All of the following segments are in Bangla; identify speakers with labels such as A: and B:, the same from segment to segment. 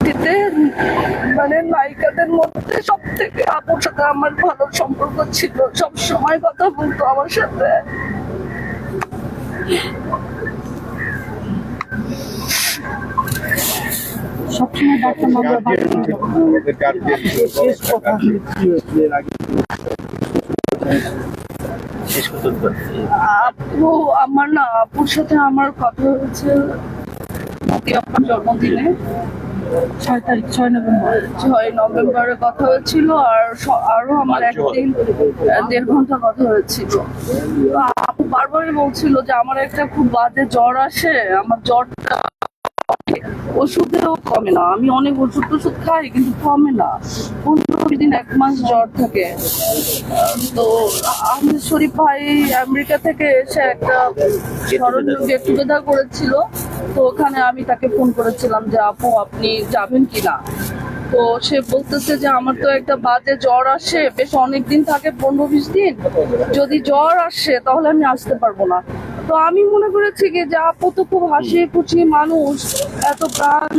A: দিতে মানে নায়িকাদের মধ্যে সব থেকে আপুর সাথে আমার ভালো সম্পর্ক ছিল। সব সময় কথা বলতো আমার সাথে।
B: সবসময়
A: আপু আমার না আপুর সাথে আমার কথা হয়েছে। আপনার জন্মদিনে।
B: ছয় তারিখ ছয় নভেম্বর
A: ছয় নভেম্বরে কথা হয়েছিল আর আরও আমার একদিন দেড় ঘণ্টা কথা হয়েছিল। আপু বারবারই বলছিল যে আমার একটা খুব বাজে জ্বর আসে আমার জ্বরটা ওষুধেও কমে না। আমি অনেক ওষুধ টষুধ খাই কিন্তু কমে না। পনেরো দিন এক মাস জ্বর থাকে। তো আহমেদ শরীফ ভাই আমেরিকা থেকে এসে একটা স্মরণীয় গেট টুগেদার করেছিল। তো ওখানে আমি তাকে ফোন করেছিলাম যে, আপু, আপনি যাবেন কিনা? তো সে বলতেছে যে, আমার তো একটা বাজে জ্বর আসে, বেশ অনেক দিন থাকে, পনেরো বিশ দিন। যদি জ্বর আসে, তাহলে আমি আসতে পারব না। তো আমি মনে করেছি কি যে, আপু তো খুব হাসি খুশি মানুষ, এত প্রাণ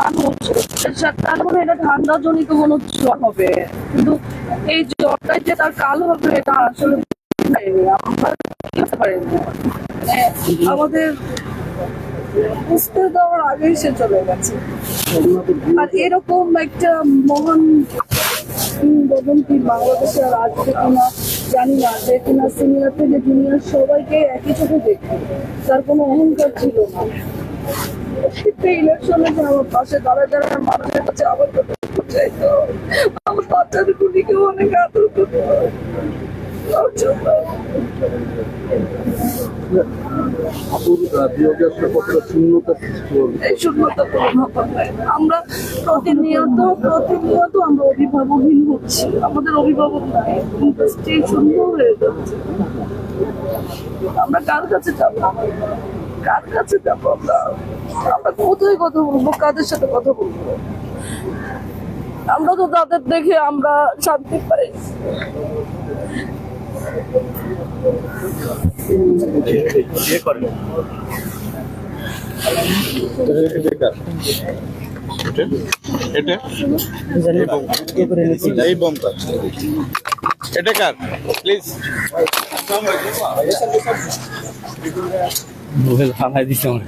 A: মানুষ। তার মানে এটা ঠান্ডা জনিত কোনো জ্বর হবে। কিন্তু এই জ্বরটাই যে তার কাল হবে, এটা আসলে কি মানে আমাদের বুঝতে আর এরকম একটা মহান বাংলাদেশে আর আসবে কিনা, জানি না, যে কিনা সিনিয়র থেকে জুনিয়র সবাইকে একই চোখে দেখবে তার কোনো অহংকার ছিল না। প্রত্যেকটা ইলেকশনে যে আমার পাশে দাঁড়ায় দাঁড়ায় মানুষের কাছে আবার চাইতো। আমার বাচ্চাদের গুলিকেও অনেক আদর করতো। প্রতিনিয়ত প্রতিনিয়ত আমরা হচ্ছি। আমাদের অভিভাবক নাই হয়ে যাচ্ছে। আমরা কার কাছে যাব? কার কাছে যাব আমরা? আমরা কোথায় কথা বলব? কাদের সাথে কথা বলব? আমরা তো তাদের দেখে আমরা শান্তি পাই।
C: এটা কার প্লিজ
D: হালাই দিছে আমার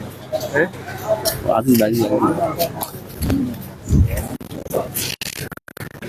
D: আদিল বাড়ি